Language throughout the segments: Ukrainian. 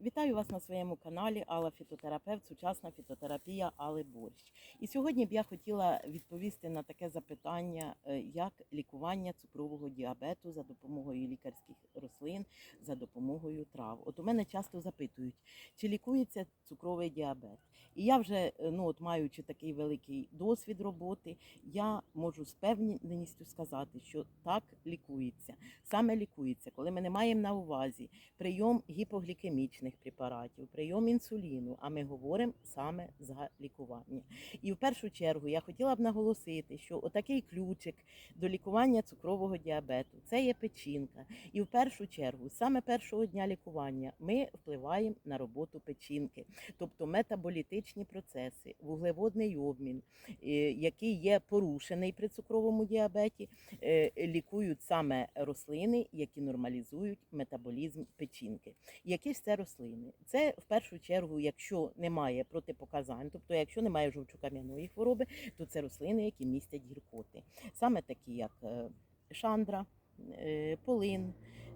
Вітаю вас на своєму каналі Алла Фітотерапевт, сучасна фітотерапія Алли Борщ. І сьогодні б я хотіла відповісти на таке запитання, е, як лікування цукрового діабету за допомогою лікарських рослин, за допомогою трав. От у мене часто запитують, чи лікується цукровий діабет. І я вже, е, ну от маючи такий великий досвід роботи, я можу з певненістю сказати, що так лікується. Саме лікується, коли ми не маємо на увазі прийом гіпоглікемічних препаратів, прийом інсуліну, а ми говоримо саме за лікування. І в першу чергу я хотіла б наголосити, що отакий ключик до лікування цукрового діабету це є печінка. І в першу чергу, саме першого дня лікування, ми впливаємо на роботу печінки, тобто метаболітичні процеси, вуглеводний обмін, е, який є порушений при цукровому діабеті, е, лікують саме рослини, які нормалізують метаболізм печінки. Які ж це рослини? Це в першу чергу, якщо немає протипоказань, тобто якщо немає жовчокам'яної хвороби, то це рослини, які містять гіркоти, саме такі, як е, шандра, полин.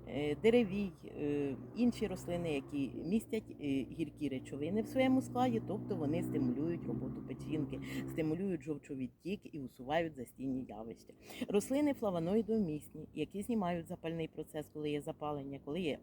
Е, Деревій, е, інші рослини, які містять е, гіркі речовини в своєму складі, тобто вони стимулюють роботу печінки, стимулюють жовчовідтік і усувають застійні явища. Рослини флавоноїдомісні, які знімають запальний процес, коли є запалення, коли є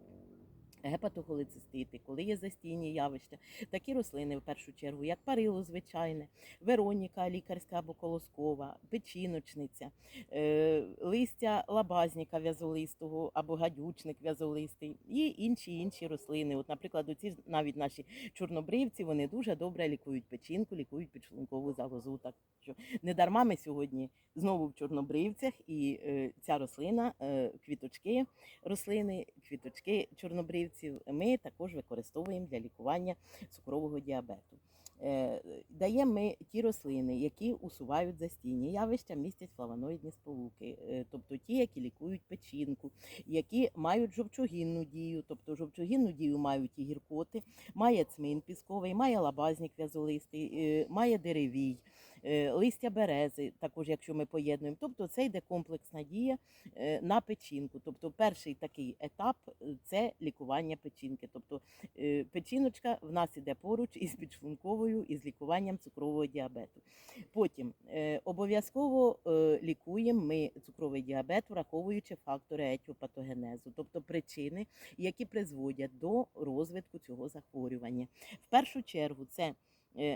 гепатохолецистити, коли є застійні явища. Такі рослини, в першу чергу, як парило звичайне, вероніка лікарська або колоскова, печіночниця, е, листя лабазніка в'язолистого або гадючник в'язолистий і інші інші рослини. От, наприклад, оці навіть наші чорнобривці вони дуже добре лікують печінку, лікують підшлункову залозу. Так що не дарма ми сьогодні знову в чорнобривцях, і е, ця рослина, е, квіточки рослини, квіточки чорнобривців ми також використовуємо для лікування цукрового діабету. Е, Даємо ми ті рослини, які усувають застійні явища, містять флавоноїдні сполуки, е, тобто ті, які лікують печінку, які мають жовчогінну дію, тобто жовчогінну дію мають і гіркоти, має цмин пісковий, має лабазнік в'язолистий, е, має деревій, листя берези, також якщо ми поєднуємо. Тобто це йде комплексна дія е, на печінку. Тобто перший такий етап е, це лікування печінки. Тобто е, печіночка в нас іде поруч із підшлунковою, із лікуванням цукрового діабету. Потім е, обов'язково е, лікуємо ми цукровий діабет, враховуючи фактори етіопатогенезу, тобто причини, які призводять до розвитку цього захворювання. В першу чергу це е,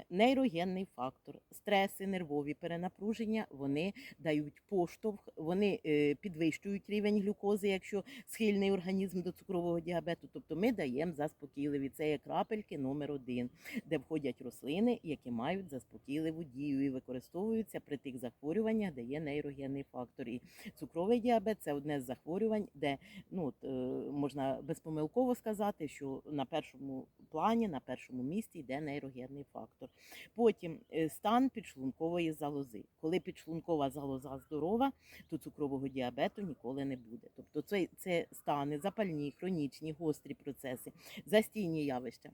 нейрогенний фактор, стреси, нервові перенапруження, вони дають поштовх, вони е, підвищують рівень глюкози, якщо схильний організм до цукрового діабету. Тобто ми даємо заспокійливі. Це є крапельки номер один, де входять рослини, які мають заспокійливу дію і використовуються при тих захворюваннях, де є нейрогенний фактор. І цукровий діабет це одне з захворювань, де ну от, е, можна безпомилково сказати, що на першому плані, на першому місці йде нейрогенний фактор. Потім е, стан підшлункової залози. Коли підшлункова залоза здорова, то цукрового діабету ніколи не буде. Тобто це, це стани запальні, хронічні, гострі процеси, застійні явища.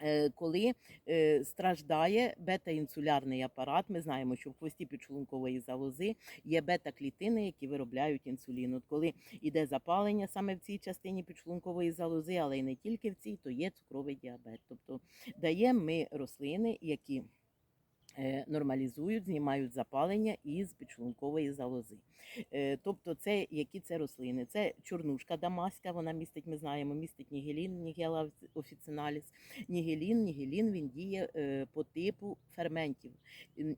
Е, Коли е, страждає бета-інсулярний апарат, ми знаємо, що в хвості підшлункової залози є бета-клітини, які виробляють інсулін. От коли йде запалення саме в цій частині підшлункової залози, але й не тільки в цій, то є цукровий діабет. Тобто даємо ми рослини, які нормалізують, знімають запалення із підшлункової залози. Е, Тобто, це які це рослини? Це чорнушка дамаська, вона містить, ми знаємо, містить нігелін, нігела офіциналіс. Нігелін, нігелін він діє е, по типу ферментів.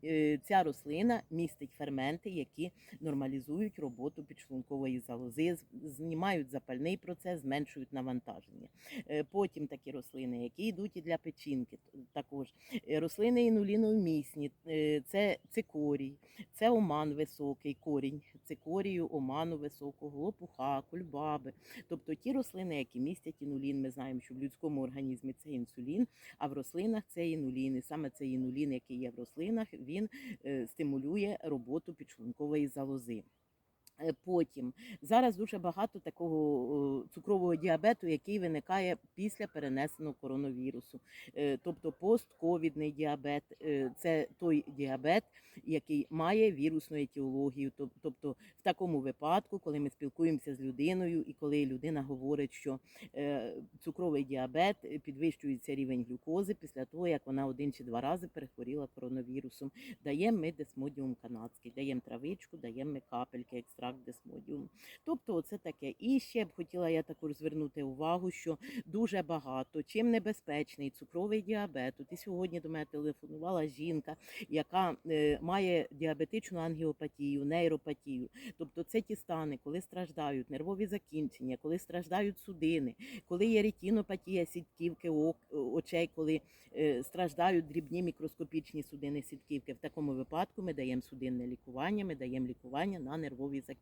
Е, Ця рослина містить ферменти, які нормалізують роботу підшлункової залози, знімають запальний процес, зменшують навантаження. Е, Потім такі рослини, які йдуть і для печінки, також Е, рослини інуліновмісні, е, це цикорій, це оман високий, корінь цикорію, оману високого, лопуха, кульбаби. Тобто ті рослини, які містять інулін. Ми знаємо, що в людському організмі це інсулін, а в рослинах це інулін. І саме цей інулін, який є в рослинах, він е, стимулює роботу підшлункової залози. Е, Потім зараз дуже багато такого цукрового діабету, який виникає після перенесеного коронавірусу. Е, Тобто постковідний діабет е, це той діабет, який має вірусну етіологію. Тобто, в такому випадку, коли ми спілкуємося з людиною, і коли людина говорить, що цукровий діабет підвищується рівень глюкози після того, як вона один чи два рази перехворіла коронавірусом, даємо ми десмодіум канадський, даємо травичку, даємо ми капельки, екстракт десмодіум. Тобто, оце таке. І ще б хотіла я також звернути увагу, що дуже багато чим небезпечний цукровий діабет. От і сьогодні до мене телефонувала жінка, яка е, має діабетичну ангіопатію, нейропатію. Тобто, це ті стани, коли страждають нервові закінчення, коли страждають судини, коли є ретінопатія сітківки очей, коли е, страждають дрібні мікроскопічні судини сітківки. В такому випадку ми даємо судинне лікування, ми даємо лікування на нервові закінчення,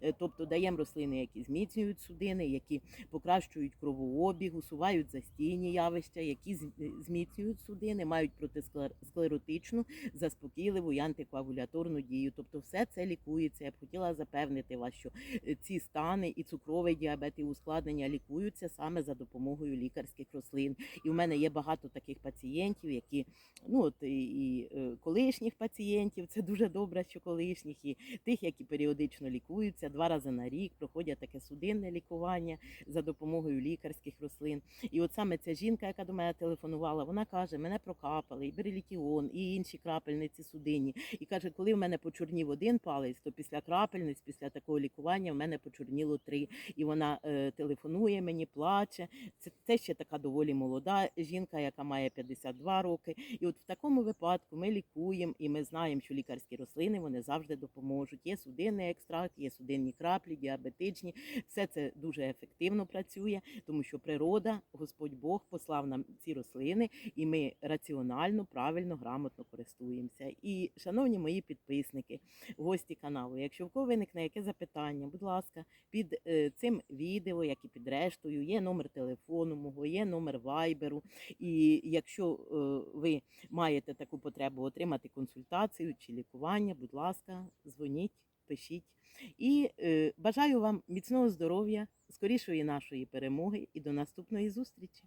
Е, тобто даємо рослини, які зміцнюють судини, які покращують кровообіг, усувають застійні явища, які е, зміцнюють судини, мають протисклеротичну, заспокійливу і антикоагуляторну дію. Тобто, все це лікується. Я б хотіла запевнити вас, що е, ці стани і цукровий діабет, і ускладнення лікуються саме за допомогою лікарських рослин. І в мене є багато таких пацієнтів, які ну от і, колишніх пацієнтів, це дуже добре, що колишніх, і тих, які періодично лікуються два рази на рік, проходять таке судинне лікування за допомогою лікарських рослин. І от саме ця жінка, яка до мене телефонувала, вона каже: мене прокапали, і берелітіон, і інші крапельниці судинні. І каже, коли в мене почорнів один палець, то після крапельниць, після такого лікування, в мене почорніло три. І вона е, телефонує мені, плаче. Це, це ще така доволі молода жінка, яка має 52 роки. І от в такому випадку ми лікуємо, і ми знаємо, що лікарські рослини вони завжди допоможуть. Є судинний екстракт, є судинні краплі, діабетичні. Все це дуже ефективно працює, тому що природа, Господь Бог послав нам ці рослини, і ми раціонально, правильно, грамотно користуємося. І, шановні мої підписники, гості каналу, якщо в кого виникне яке запитання, будь ласка, під е, цим відео, як і під рештою, є номер телефону мого, є номер вайберу. І якщо е, ви маєте таку потребу отримати консультацію чи лікування, будь ласка, дзвоніть, пишіть. І е, бажаю вам міцного здоров'я, скорішої нашої перемоги і до наступної зустрічі.